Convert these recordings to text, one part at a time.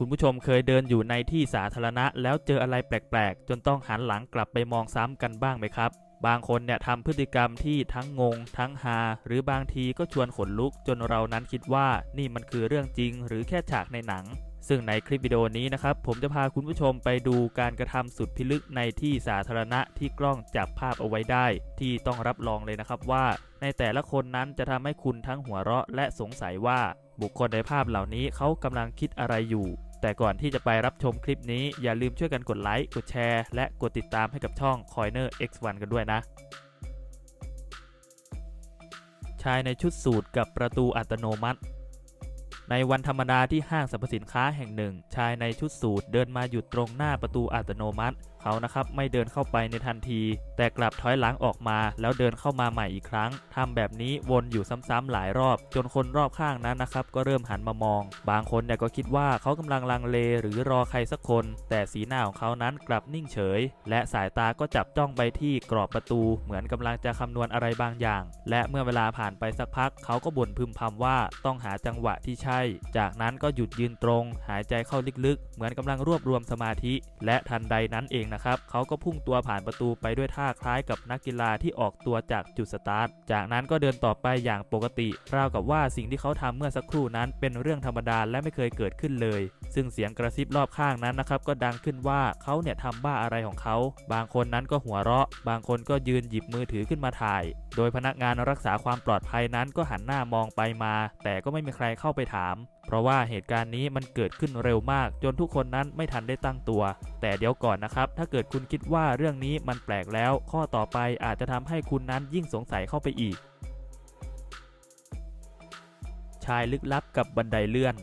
คุณผู้ชมเคยเดินอยู่ในที่สาธารณะ แล้วเจออะไรแปลกๆ จนต้องหันหลังกลับไปมองซ้ำกันบ้างไหมครับ บางคนเนี่ยทำพฤติกรรมที่ทั้งงง ทั้งฮาหรือบางทีก็ชวนขนลุกจนเรานั้นคิดว่านี่มันคือเรื่องจริง หรือแค่ฉากในหนัง ซึ่งในคลิปวิดีโอนี้นะครับผมจะพาคุณผู้ชมไปดูการกระทำสุดพิลึกในที่สาธารณะที่กล้องจับภาพเอาไว้ได้ ที่ต้องรับรองเลยนะครับว่า ในแต่ละคนนั้นจะทำให้คุณทั้งหัวเราะและสงสัยว่า บุคคลในภาพเหล่านี้เขากำลังคิดอะไรอยู่ แต่ก่อนที่จะไปรับชมคลิปนี้อย่าลืมช่วยกันกดไลค์ กดแชร์ และกดติดตามให้กับช่อง Coiner X1 กันด้วยนะ ชายในชุดสูทกับประตูอัตโนมัติ ในวันธรรมดาที่ห้างสรรพสินค้าแห่งหนึ่ง ชายในชุดสูทเดินมาหยุดตรงหน้าประตูอัตโนมัติ เขานะครับไม่เดินเข้าไปในทันที แต่กลับถอยหลังออกมา แล้วเดินเข้ามาใหม่อีกครั้งทำแบบนี้วนอยู่ซ้ำๆหลายรอบ จนคนรอบข้างนั้นนะครับ ก็เริ่มหันมามอง บางคนเนี่ยก็คิดว่าเขากำลังลังเลหรือรอใครสักคน แต่สีหน้าของเขานั้นกลับนิ่งเฉย และสายตาก็จับจ้องไปที่กรอบประตู เหมือนกำลังจะคำนวณอะไรบางอย่าง และเมื่อเวลาผ่านไปสักพัก เขาก็บ่นพึมพำว่าต้องหาจังหวะที่ใช่ จากนั้นก็หยุดยืนตรง หายใจเข้าลึกๆ เหมือนกำลังรวบรวมสมาธิ และทันใดนั้นเองนะครับเขาก็พุ่งตัวผ่านประตูไปด้วยท่าคล้ายกับนักกีฬาที่ออกตัวจากจุดสตาร์ท จากนั้นก็เดินต่อไปอย่างปกติราวกับว่าสิ่งที่เขาทำเมื่อสักครู่นั้นเป็นเรื่องธรรมดาและไม่เคยเกิดขึ้นเลย ซึ่งเสียงกระซิบรอบข้างนั้นนะครับก็ดังขึ้นว่าเขาเนี่ยทำบ้าอะไรของเขา บางคนนั้นก็หัวเราะ บางคนก็ยืนหยิบมือถือขึ้นมาถ่าย โดยพนักงานรักษาความปลอดภัยนั้นก็หันหน้ามองไปมา แต่ก็ไม่มีใครเข้าไปถาม เพราะว่าเหตุการณ์นี้มันเกิดขึ้นเร็วมาก จนทุกคนนั้นไม่ทันได้ตั้งตัว แต่เดี๋ยวก่อนนะครับ ถ้าเกิดคุณคิดว่าเรื่องนี้มันแปลกแล้ว ข้อต่อไปอาจจะทำให้คุณนั้นยิ่งสงสัยเข้าไปอีก ชายลึกลับกับบันไดเลื่อน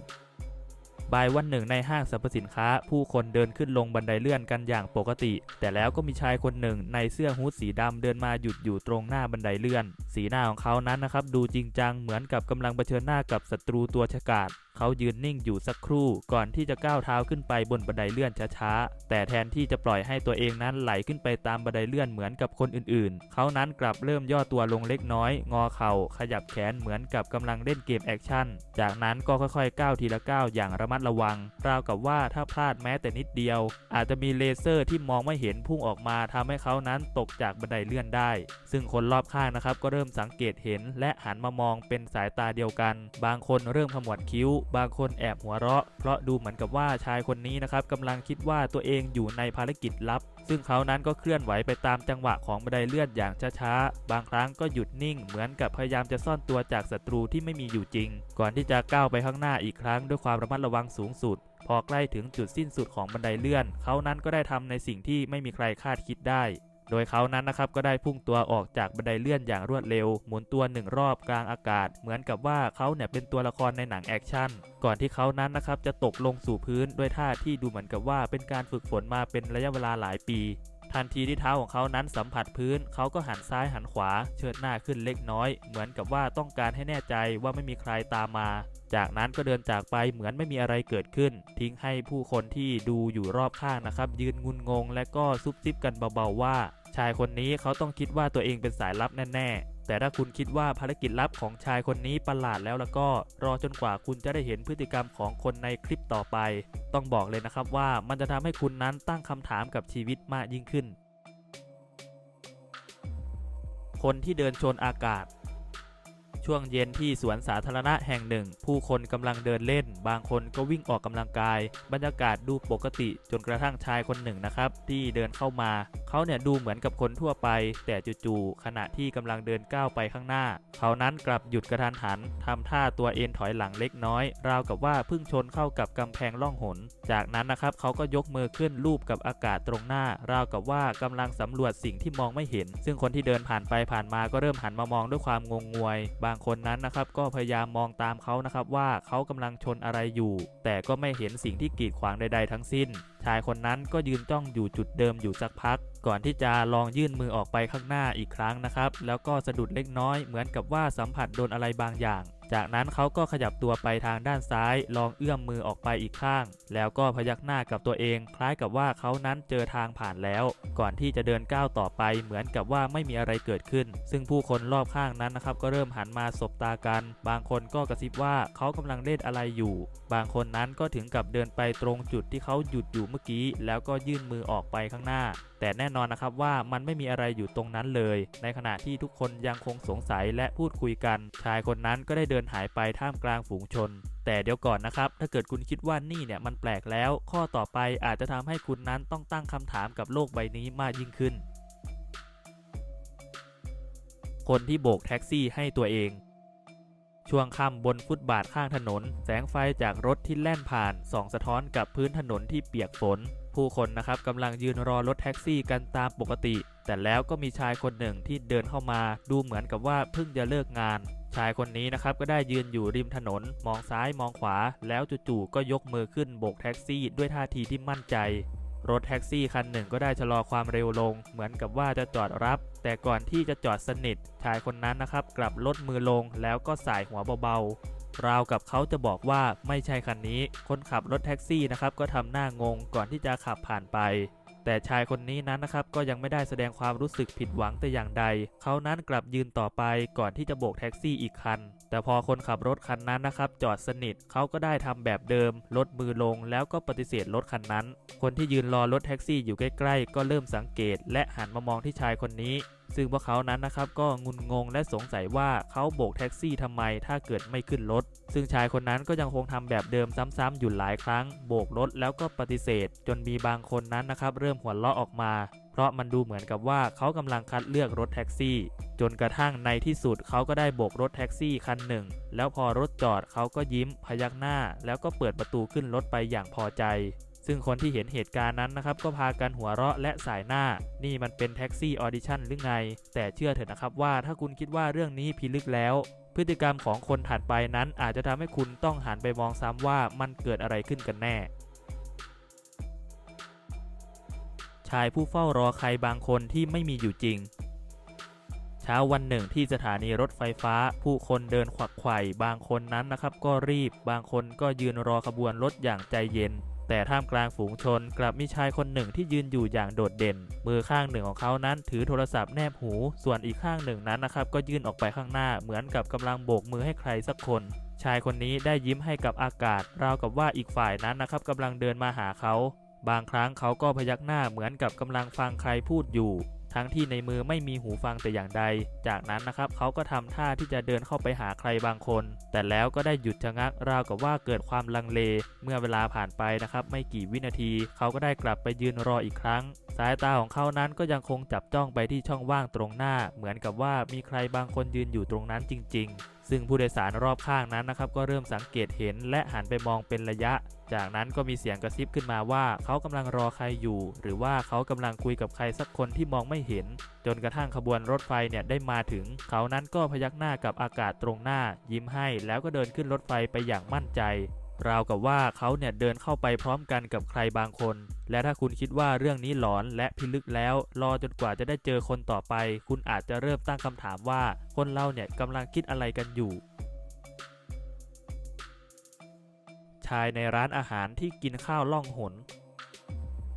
บ่ายวันหนึ่งในห้างสรรพสินค้า ผู้คนเดินขึ้นลงบันไดเลื่อนกันอย่างปกติ แต่แล้วก็มีชายคนหนึ่งในเสื้อฮู้ดสีดำเดินมาหยุดอยู่ตรงหน้าบันไดเลื่อน สีหน้าของเขานั้นนะครับดูจริงจังเหมือนกับกำลังเผชิญหน้ากับศัตรูตัวฉกาจ เขายืนนิ่งอยู่สักครู่ก่อนที่จะก้าวเท้าขึ้นไปบนบันไดเลื่อนช้าๆ แต่แทนที่จะปล่อยให้ตัวเองนั้นไหลขึ้นไปตามบันไดเลื่อนเหมือนกับคนอื่นๆ เขานั้นกลับเริ่มย่อตัวลงเล็กน้อย งอเข่า ขยับแขนเหมือนกับกำลังเล่นเกมแอคชั่น จากนั้นก็ค่อยๆก้าวทีละก้าวอย่างระมัดระวัง ราวกับว่าถ้าพลาดแม้แต่นิดเดียว อาจจะมีเลเซอร์ที่มองไม่เห็นพุ่งออกมาทำให้เขานั้นตกจากบันไดเลื่อนได้ ซึ่งคนรอบข้างนะครับก็เริ่มสังเกตเห็น และหันมามองเป็นสายตาเดียวกัน บางคนเริ่มขมวดคิ้วบางคนแอบหัวเราะ เพราะดูเหมือนกับว่าชายคนนี้นะครับกำลังคิดว่าตัวเองอยู่ในภารกิจลับ ซึ่งเขานั้นก็เคลื่อนไหวไปตามจังหวะของบันไดเลื่อนอย่างช้าๆ บางครั้งก็หยุดนิ่งเหมือนกับพยายามจะซ่อนตัวจากศัตรูที่ไม่มีอยู่จริง ก่อนที่จะก้าวไปข้างหน้าอีกครั้งด้วยความระมัดระวังสูงสุดพอใกล้ถึงจุดสิ้นสุดของบันไดเลื่อน เขานั้นก็ได้ทำในสิ่งที่ไม่มีใครคาดคิดได้ โดยเขานั้นนะครับก็ได้พุ่งตัวออกจากบันไดเลื่อนอย่างรวดเร็ว หมุนตัวหนึ่งรอบกลางอากาศ เหมือนกับว่าเขาเนี่ยเป็นตัวละครในหนังแอคชั่น ก่อนที่เขานั้นนะครับจะตกลงสู่พื้นด้วยท่าที่ดูเหมือนกับว่าเป็นการฝึกฝนมาเป็นระยะเวลาหลายปี ทันทีที่เท้าของเขานั้นสัมผัสพื้น เขาก็หันซ้ายหันขวา เชิดหน้าขึ้นเล็กน้อย เหมือนกับว่าต้องการให้แน่ใจว่าไม่มีใครตามมา จากนั้นก็เดินจากไปเหมือนไม่มีอะไรเกิดขึ้น ทิ้งให้ผู้คนที่ดูอยู่รอบข้างนะครับ ยืนงุนงง และก็ซุบซิบกันเบาๆว่า ชายคนนี้เขาต้องคิดว่าตัวเองเป็นสายลับแน่ๆ แต่ถ้าคุณคิดว่าภารกิจลับของชายคนนี้ประหลาดแล้วแล้วก็รอจนกว่าคุณจะได้เห็นพฤติกรรมของคนในคลิปต่อไป ต้องบอกเลยนะครับว่ามันจะทำให้คุณนั้นตั้งคำถามกับชีวิตมากยิ่งขึ้น คนที่เดินชนอากาศ ช่วงเย็นที่สวนสาธารณะแห่งหนึ่ง ผู้คนกำลังเดินเล่น บางคนก็วิ่งออกกำลังกาย บรรยากาศดูปกติจนกระทั่งชายคนหนึ่งนะครับ ที่เดินเข้ามา เขาเนี่ยดูเหมือนกับคนทั่วไป แต่จู่ๆขณะที่กำลังเดินก้าวไปข้างหน้า เขานั้นกลับหยุดกระทันหันทำท่าตัวเอ็นถอยหลังเล็กน้อย ราวกับว่าเพิ่งชนเข้ากับกำแพงล่องหน จากนั้นนะครับเขาก็ยกมือขึ้นลูบกับอากาศตรงหน้า ราวกับว่ากำลังสำรวจสิ่งที่มองไม่เห็น ซึ่งคนที่เดินผ่านไปผ่านมาก็เริ่มหันมามองด้วยความงงงวย บางคนนั้นนะครับก็พยายามมองตามเขานะครับว่าเขากำลังชนอะไรอยู่ แต่ก็ไม่เห็นสิ่งที่กีดขวางใด ๆ ทั้งสิ้น ชายคนนั้นก็ยืนจ้องอยู่จุดเดิมอยู่สักพัก ก่อนที่จะลองยื่นมือออกไปข้างหน้าอีกครั้งนะครับ แล้วก็สะดุดเล็กน้อยเหมือนกับว่าสัมผัสโดนอะไรบางอย่าง จากนั้นเขาก็ขยับตัวไปทางด้านซ้าย ลองเอื้อมมือออกไปอีกข้าง แล้วก็พยักหน้ากับตัวเอง คล้ายกับว่าเขานั้นเจอทางผ่านแล้ว ก่อนที่จะเดินก้าวต่อไป เหมือนกับว่าไม่มีอะไรเกิดขึ้น ซึ่งผู้คนรอบข้างนั้นนะครับก็เริ่มหันมาสบตากัน บางคนก็กระซิบว่าเขากำลังเล่นอะไรอยู่ บางคนนั้นก็ถึงกับเดินไปตรงจุดที่เขาหยุดอยู่เมื่อกี้ แล้วก็ยื่นมือออกไปข้างหน้าแต่แน่นอนนะครับว่ามันไม่มีอะไรอยู่ตรงนั้นเลย ในขณะที่ทุกคนยังคงสงสัยและพูดคุยกัน ชายคนนั้นก็ได้เดินดินหายไปท่ามกลางฝูงชน แต่เดี๋ยวก่อนนะครับ ถ้าเกิดคุณคิดว่านี่เนี่ยมันแปลกแล้ว ข้อต่อไปอาจจะทำให้คุณนั้นต้องตั้งคำถามกับโลกใบนี้มากยิ่งขึ้น คนที่โบกแท็กซี่ให้ตัวเอง ช่วงค่ำบนฟุตบาทข้างถนน แสงไฟจากรถที่แล่นผ่านส่องสะท้อนกับพื้นถนนที่เปียกฝน ผู้คนนะครับกำลังยืนรอรถแท็กซี่กันตามปกติแต่แล้วก็มีชายคนหนึ่งที่เดินเข้ามาดูเหมือนกับว่าเพิ่งจะเลิกงาน ชายคนนี้นะครับก็ได้ยืนอยู่ริมถนน มองซ้ายมองขวา แล้วจู่ๆก็ยกมือขึ้นโบกแท็กซี่ด้วยท่าทีที่มั่นใจ รถแท็กซี่คันหนึ่งก็ได้ชะลอความเร็วลง เหมือนกับว่าจะจอดรับ แต่ก่อนที่จะจอดสนิท ชายคนนั้นนะครับกลับลดมือลงแล้วก็สายหัวเบาๆราวกับเขาจะบอกว่าไม่ใช่คันนี้ คนขับรถแท็กซี่นะครับก็ทำหน้างงก่อนที่จะขับผ่านไป แต่ชายคนนี้นั้นนะครับก็ยังไม่ได้แสดงความรู้สึกผิดหวังแต่อย่างใด เขานั้นกลับยืนต่อไปก่อนที่จะโบกแท็กซี่อีกคัน แต่พอคนขับรถคันนั้นนะครับจอดสนิทเขาก็ได้ทำแบบเดิม ลดมือลงแล้วก็ปฏิเสธรถคันนั้น คนที่ยืนรอรถแท็กซี่อยู่ใกล้ๆ ก็เริ่มสังเกต และหันมามองที่ชายคนนี้ซึ่งพวกเขานั้นนะครับก็งุนงงและสงสัยว่าเขาโบกแท็กซี่ทำไมถ้าเกิดไม่ขึ้นรถ ซึ่งชายคนนั้นก็ยังคงทำแบบเดิมซ้ำๆอยู่หลายครั้ง โบกรถแล้วก็ปฏิเสธ จนมีบางคนนั้นนะครับเริ่มหัวเราะออกมา เพราะมันดูเหมือนกับว่าเขากำลังคัดเลือกรถแท็กซี่ จนกระทั่งในที่สุดเขาก็ได้โบกรถแท็กซี่คันหนึ่ง แล้วพอรถจอดเขาก็ยิ้มพยักหน้า แล้วก็เปิดประตูขึ้นรถไปอย่างพอใจ ซึ่งคนที่เห็นเหตุการณ์นั้นนะครับก็พากันหัวเราะและสายหน้า นี่มันเป็นแท็กซี่ออดิชั่นหรือไง แต่เชื่อเถอะนะครับว่าถ้าคุณคิดว่าเรื่องนี้พิลึกแล้ว พฤติกรรมของคนถัดไปนั้นอาจจะทำให้คุณต้องหันไปมองซ้ำว่ามันเกิดอะไรขึ้นกันแน่ ชายผู้เฝ้ารอใครบางคนที่ไม่มีอยู่จริง เช้าวันหนึ่งที่สถานีรถไฟฟ้า ผู้คนเดินขวักไขว่บางคนนั้นนะครับก็รีบ บางคนก็ยืนรอขบวนรถอย่างใจเย็น แต่ท่ามกลางฝูงชนกลับมีชายคนหนึ่งที่ยืนอยู่อย่างโดดเด่น มือข้างหนึ่งของเขานั้นถือโทรศัพท์แนบหู ส่วนอีกข้างหนึ่งนั้นนะครับก็ยื่นออกไปข้างหน้าเหมือนกับกำลังโบกมือให้ใครสักคน ชายคนนี้ได้ยิ้มให้กับอากาศ ราวกับว่าอีกฝ่ายนั้นนะครับกำลังเดินมาหาเขา บางครั้งเขาก็พยักหน้าเหมือนกับกำลังฟังใครพูดอยู่ ทั้งที่ในมือไม่มีหูฟังแต่อย่างใด จากนั้นนะครับเขาก็ทำท่าที่จะเดินเข้าไปหาใครบางคน แต่แล้วก็ได้หยุดชะงักราวกับว่าเกิดความลังเล เมื่อเวลาผ่านไปนะครับไม่กี่วินาที เขาก็ได้กลับไปยืนรออีกครั้ง สายตาของเขานั้นก็ยังคงจับจ้องไปที่ช่องว่างตรงหน้า เหมือนกับว่ามีใครบางคนยืนอยู่ตรงนั้นจริง ๆ ซึ่งผู้โดยสารรอบข้างนั้นนะครับก็เริ่มสังเกตเห็นและหันไปมองเป็นระยะ จากนั้นก็มีเสียงกระซิบขึ้นมาว่าเขากำลังรอใครอยู่ หรือว่าเขากำลังคุยกับใครสักคนที่มองไม่เห็น จนกระทั่งขบวนรถไฟเนี่ยได้มาถึง เขานั้นก็พยักหน้ากับอากาศตรงหน้า ยิ้มให้แล้วก็เดินขึ้นรถไฟไปอย่างมั่นใจ ราวกับว่าเขาเนี่ยเดินเข้าไปพร้อมกันกับใครบางคน และถ้าคุณคิดว่าเรื่องนี้หลอนและพิลึกแล้ว รอจนกว่าจะได้เจอคนต่อไป คุณอาจจะเริ่มตั้งคำถามว่า คนเราเนี่ยกำลังคิดอะไรกันอยู่ ชายในร้านอาหารที่กินข้าวล่องหน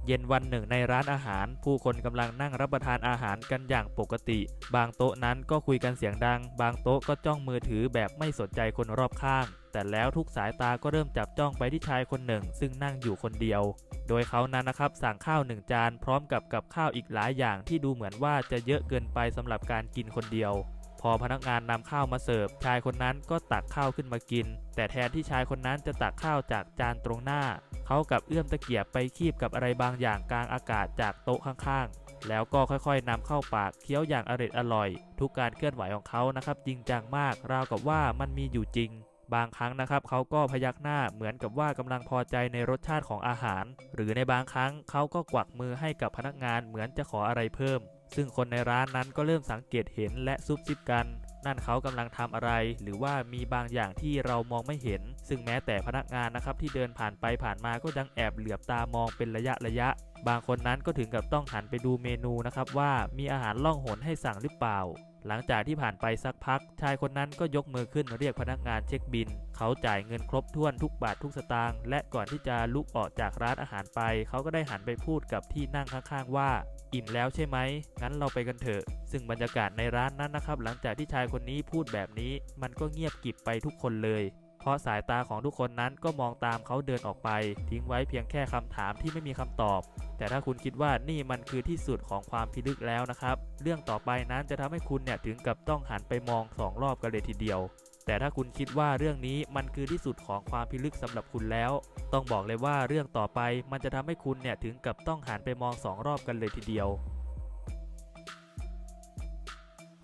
เย็นวันหนึ่งในร้านอาหาร ผู้คนกำลังนั่งรับประทานอาหารกันอย่างปกติ บางโต๊ะนั้นก็คุยกันเสียงดัง บางโต๊ะก็จ้องมือถือแบบไม่สนใจคนรอบข้าง แต่แล้วทุกสายตาก็เริ่มจับจ้องไปที่ชายคนหนึ่ง ซึ่งนั่งอยู่คนเดียว โดยเขานั้นนะครับสั่งข้าวหนึ่งจานพร้อมกับกับข้าวอีกหลายอย่างที่ดูเหมือนว่าจะเยอะเกินไปสำหรับการกินคนเดียว พอพนักงานนำข้าวมาเสิร์ฟชายคนนั้นก็ตักข้าวขึ้นมากิน แต่แทนที่ชายคนนั้นจะตักข้าวจากจานตรงหน้า เขากับเอื้อมตะเกียบไปคีบกับอะไรบางอย่างกลางอากาศจากโต๊ะข้างๆ แล้วก็ค่อยๆนำเข้าปากเคี้ยวอย่างอร็ดอร่อย ทุกการเคลื่อนไหวของเขานะครับจริงจังมากราวกับว่ามันมีอยู่จริง บางครั้งนะครับเขาก็พยักหน้าเหมือนกับว่ากำลังพอใจในรสชาติของอาหาร หรือในบางครั้งเขาก็กวักมือให้กับพนักงานเหมือนจะขออะไรเพิ่ม ซึ่งคนในร้านนั้นก็เริ่มสังเกตเห็นและซุบซิบกัน นั่นเขากำลังทำอะไร หรือว่ามีบางอย่างที่เรามองไม่เห็น ซึ่งแม้แต่พนักงานนะครับที่เดินผ่านไปผ่านมาก็ยังแอบเหลือบตามองเป็นระยะระยะ บางคนนั้นก็ถึงกับต้องหันไปดูเมนูนะครับว่ามีอาหารล่องหนให้สั่งหรือเปล่า หลังจากที่ผ่านไปสักพัก ชายคนนั้นก็ยกมือขึ้นเรียกพนักงานเช็คบิน เขาจ่ายเงินครบถ้วนทุกบาททุกสตางค์และก่อนที่จะลุกออกจากร้านอาหารไป เขาก็ได้หันไปพูดกับที่นั่งข้างๆ ว่าอิ่มแล้วใช่ไหม งั้นเราไปกันเถอะ ซึ่งบรรยากาศในร้านนั้นนะครับ หลังจากที่ชายคนนี้พูดแบบนี้ มันก็เงียบกริบไปทุกคนเลย ราะสายตาของทุกคนนั้นก็มองตามเขาเดินออกไป ทิ้งไว้เพียงแค่คำถามที่ไม่มีคำตอบ แต่ถ้าคุณคิดว่านี่มันคือที่สุดของความพิลึกแล้วนะครับ เรื่องต่อไปนั้นจะทำให้คุณเนี่ยถึงกับต้องหันไปมองสองรอบกันเลยทีเดียวแต่ถ้าคุณคิดว่าเรื่องนี้มันคือที่สุดของความพิลึกสำหรับคุณแล้ว ต้องบอกเลยว่าเรื่องต่อไปมันจะทำให้คุณเนี่ยถึงกับต้องหันไปมองสองรอบกันเลยทีเดียว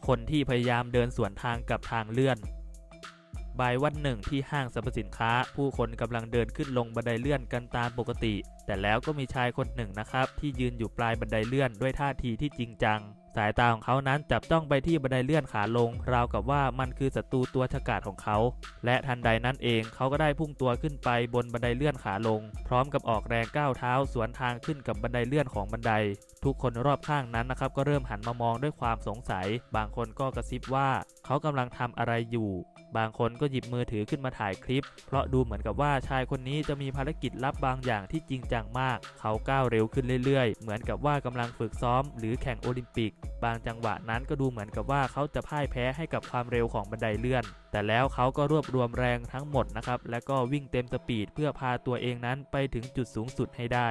คนที่พยายามเดินสวนทางกับทางเลื่อน บ่ายวันหนึ่งที่ห้างสรรพสินค้า ผู้คนกำลังเดินขึ้นลงบันไดเลื่อนกันตามปกติ แต่แล้วก็มีชายคนหนึ่งนะครับ ที่ยืนอยู่ปลายบันไดเลื่อนด้วยท่าทีที่จริงจัง สายตาของเขานั้นจับจ้องไปที่บันไดเลื่อนขาลง ราวกับว่ามันคือศัตรูตัวฉกาจของเขา และทันใดนั้นเองเขาก็ได้พุ่งตัวขึ้นไปบนบันไดเลื่อนขาลง พร้อมกับออกแรงก้าวเท้าสวนทางขึ้นกับบันไดเลื่อนของบันได ทุกคนรอบข้างนั้นนะครับก็เริ่มหันมามองด้วยความสงสัย บางคนก็กระซิบว่า เขากำลังทำอะไรอยู่ บางคนก็หยิบมือถือขึ้นมาถ่ายคลิป เพราะดูเหมือนกับว่าชายคนนี้จะมีภารกิจลับบางอย่างที่จริงจังมาก เขาก้าวเร็วขึ้นเรื่อยๆ เหมือนกับว่ากำลังฝึกซ้อม หรือแข่งโอลิมปิกบางจังหวะนั้นก็ดูเหมือนกับว่าเขาจะพ่ายแพ้ให้กับความเร็วของบันไดเลื่อน แต่แล้วเขาก็รวบรวมแรงทั้งหมดนะครับ และก็วิ่งเต็มสปีดเพื่อพาตัวเองนั้นไปถึงจุดสูงสุดให้ได้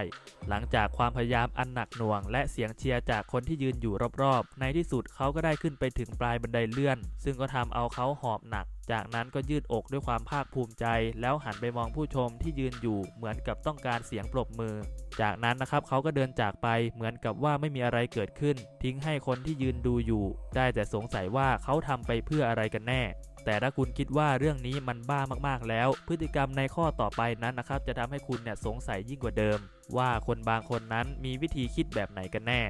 หลังจากความพยายามอันหนักหน่วง และเสียงเชียร์จากคนที่ยืนอยู่รอบๆ ในที่สุดเขาก็ได้ขึ้นไปถึงปลายบันไดเลื่อน ซึ่งก็ทำเอาเขาหอบหนัก จากนั้นก็ยืดอกด้วยความภาคภูมิใจ แล้วหันไปมองผู้ชมที่ยืนอยู่เหมือนกับต้องการเสียงปรบมือ จากนั้นนะครับเขาก็เดินจากไปเหมือนกับว่าไม่มีอะไรเกิดขึ้น ทิ้งให้คนที่ยืนดูอยู่ ได้แต่สงสัยว่าเขาทำไปเพื่ออะไรกันแน่ แต่ถ้าคุณคิดว่าเรื่องนี้มันบ้ามากๆแล้ว พฤติกรรมในข้อต่อไปนั้นนะครับ จะทำให้คุณเนี่ยสงสัยยิ่งกว่าเดิม ว่าคนบางคนนั้นมีวิธีคิดแบบไหนกันแน่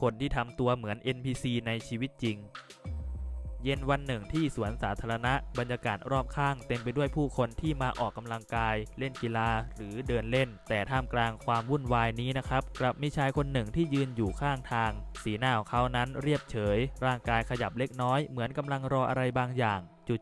คนที่ทำตัวเหมือน NPC ในชีวิตจริง เย็นวันหนึ่งที่สวนสาธารณะบรรยากาศรอบข้างเต็มไปด้วยผู้คนที่มาออกกำลังกาย เล่นกีฬาหรือเดินเล่น แต่ท่ามกลางความวุ่นวายนี้นะครับกลับมีชายคนหนึ่งที่ยืนอยู่ข้างทาง สีหน้าของเขานั้นเรียบเฉย ร่างกายขยับเล็กน้อยเหมือนกำลังรออะไรบางอย่าง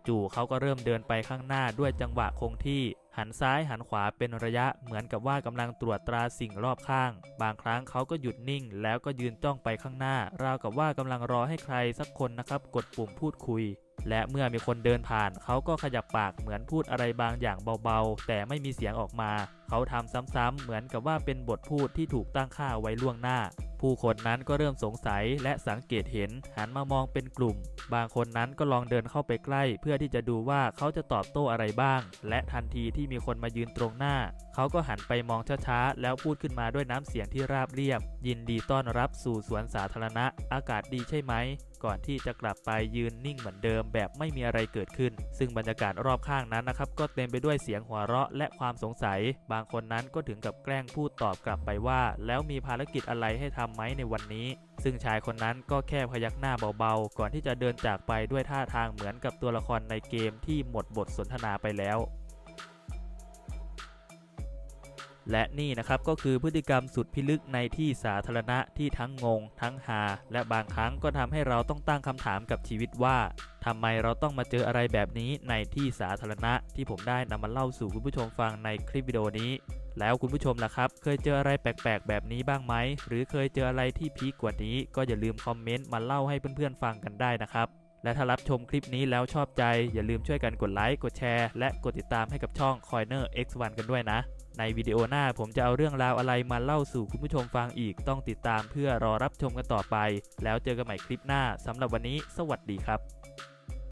จู่ๆเขาก็เริ่มเดินไปข้างหน้าด้วยจังหวะคงที่ หันซ้ายหันขวาเป็นระยะเหมือนกับว่ากำลังตรวจตราสิ่งรอบข้าง บางครั้งเขาก็หยุดนิ่ง แล้วก็ยืนจ้องไปข้างหน้า ราวกับว่ากำลังรอให้ใครสักคนนะครับ กดปุ่มพูดคุย และเมื่อมีคนเดินผ่าน เขาก็ขยับปากเหมือนพูดอะไรบางอย่างเบาๆ แต่ไม่มีเสียงออกมาเขาทำซ้ำๆเหมือนกับว่าเป็นบทพูดที่ถูกตั้งค่าไว้ล่วงหน้า ผู้คนนั้นก็เริ่มสงสัยและสังเกตเห็นหันมามองเป็นกลุ่ม บางคนนั้นก็ลองเดินเข้าไปใกล้ เพื่อที่จะดูว่าเขาจะตอบโต้อะไรบ้าง และทันทีที่มีคนมายืนตรงหน้า เขาก็หันไปมองช้าๆแล้วพูดขึ้นมาด้วยน้ำเสียงที่ราบเรียบ ยินดีต้อนรับสู่สวนสาธารณะ อากาศดีใช่ไหมก่อนที่จะกลับไปยืนนิ่งเหมือนเดิมแบบไม่มีอะไรเกิดขึ้น ซึ่งบรรยากาศรอบข้างนั้นนะครับก็เต็มไปด้วยเสียงหัวเราะและความสงสัยบางคนนั้นก็ถึงกับแกล้งพูดตอบกลับไปว่า แล้วมีภารกิจอะไรให้ทำไหมในวันนี้ ซึ่งชายคนนั้นก็แค่พยักหน้าเบาๆ ก่อนที่จะเดินจากไปด้วยท่าทางเหมือนกับตัวละครในเกมที่หมดบทสนทนาไปแล้ว และนี่นะครับก็คือพฤติกรรมสุดพิลึกในที่สาธารณะที่ทั้งงง ทั้งหา และบางครั้งก็ทำให้เราต้องตั้งคำถามกับชีวิตว่าทำไมเราต้องมาเจออะไรแบบนี้ในที่สาธารณะที่ผมได้นำมาเล่าสู่คุณผู้ชมฟังในคลิปวิดีโอนี้ แล้วคุณผู้ชมล่ะครับ เคยเจออะไรแปลกๆ แบบนี้บ้างไหม หรือเคยเจออะไรที่พีคกว่านี้ก็อย่าลืมคอมเมนต์มาเล่าให้เพื่อนๆฟังกันได้นะครับและถ้ารับชมคลิปนี้แล้วชอบใจ อย่าลืมช่วยกันกดไลค์กดแชร์ และกดติดตามให้กับช่อง Coiner X1 กันด้วยนะ ในวิดีโอหน้าผมจะเอาเรื่องราวอะไรมาเล่าสู่คุณผู้ชมฟังอีกต้องติดตามเพื่อรอรับชมกันต่อไป แล้วเจอกันใหม่คลิปหน้าสำหรับวันนี้ สวัสดีครับ